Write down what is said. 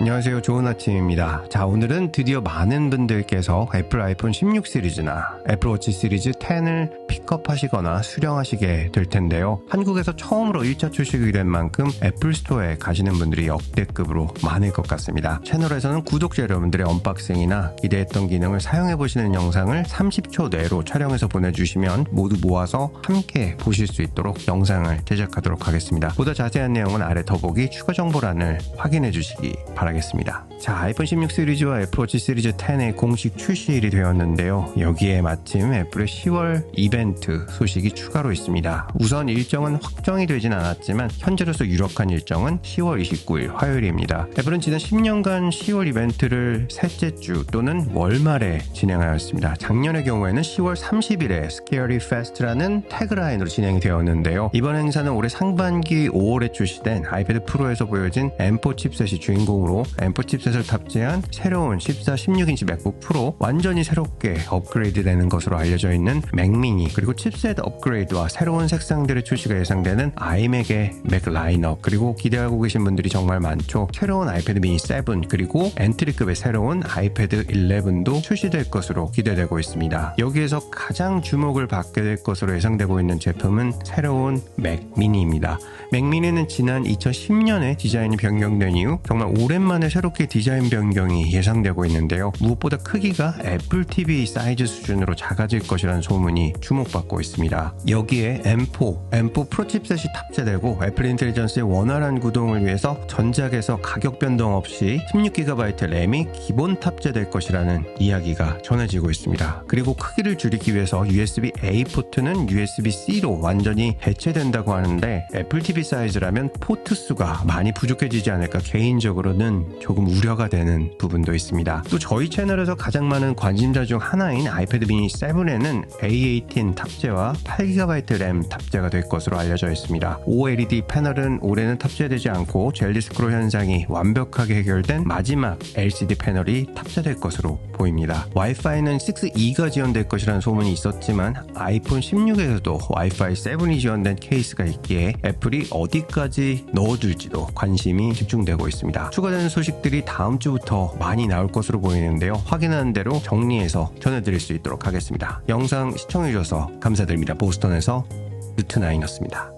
안녕하세요. 좋은 아침입니다. 자, 오늘은 드디어 많은 분들께서 애플 아이폰 16 시리즈나 애플 워치 시리즈 10을 픽업하시거나 수령하시게 될 텐데요. 한국에서 처음으로 1차 출시이 된 만큼 애플 스토어에 가시는 분들이 역대급으로 많을 것 같습니다. 채널에서는 구독자 여러분들의 언박싱이나 기대했던 기능을 사용해보시는 영상을 30초 내로 촬영해서 보내주시면 모두 모아서 함께 보실 수 있도록 영상을 제작하도록 하겠습니다. 보다 자세한 내용은 아래 더보기 추가 정보란을 확인해 주시기 바랍니다. 바라겠습니다. 자, 아이폰 16 시리즈와 애플워치 시리즈 10의 공식 출시일이 되었는데요. 여기에 마침 애플의 10월 이벤트 소식이 추가로 있습니다. 우선 일정은 확정이 되진 않았지만 현재로서 유력한 일정은 10월 29일 화요일입니다. 애플은 지난 10년간 10월 이벤트를 셋째 주 또는 월말에 진행하였습니다. 작년의 경우에는 10월 30일에 Scary Fest라는 태그라인으로 진행이 되었는데요. 이번 행사는 올해 상반기 5월에 출시된 아이패드 프로에서 보여진 M4 칩셋이 주인공으로 M4 칩 셋을 탑재한 새로운 14, 16인치 맥북 프로 완전히 새롭게 업그레이드 되는 것으로 알려져 있는 맥미니 그리고 칩셋 업그레이드와 새로운 색상들의 출시가 예상되는 아이맥의 맥 라인업 그리고 기대하고 계신 분들이 정말 많죠. 새로운 아이패드 미니 7 그리고 엔트리급의 새로운 아이패드 11도 출시될 것으로 기대되고 있습니다. 여기에서 가장 주목을 받게 될 것으로 예상되고 있는 제품은 새로운 맥 미니입니다. 맥 미니는 지난 2010년에 디자인이 변경된 이후 정말 오랜 만에 새롭게 디자인 변경이 예상되고 있는데요. 무엇보다 크기가 애플 TV 사이즈 수준으로 작아질 것이라는 소문이 주목받고 있습니다. 여기에 M4, M4 프로 칩셋이 탑재되고 애플 인텔리전스의 원활한 구동을 위해서 전작에서 가격 변동 없이 16GB 램이 기본 탑재될 것이라는 이야기가 전해지고 있습니다. 그리고 크기를 줄이기 위해서 USB-A 포트는 USB-C로 완전히 해체된다고 하는데 애플 TV 사이즈라면 포트 수가 많이 부족해지지 않을까 개인적으로는 조금 우려가 되는 부분도 있습니다. 또 저희 채널에서 가장 많은 관심자 중 하나인 아이패드 미니 7에는 A18 탑재와 8GB 램 탑재가 될 것으로 알려져 있습니다. OLED 패널은 올해는 탑재되지 않고 젤리 스크롤 현상이 완벽하게 해결된 마지막 LCD 패널이 탑재될 것으로 보입니다. 와이파이는 6E가 지원될 것이라는 소문이 있었지만 아이폰 16에서도 와이파이 7이 지원된 케이스가 있기에 애플이 어디까지 넣어줄지도 관심이 집중되고 있습니다. 추가되는 소식들이 다음 주부터 많이 나올 것으로 보이는데요. 확인하는 대로 정리해서 전해드릴 수 있도록 하겠습니다. 영상 시청해주셔서 감사드립니다. 보스턴에서 루트나이너스입니다.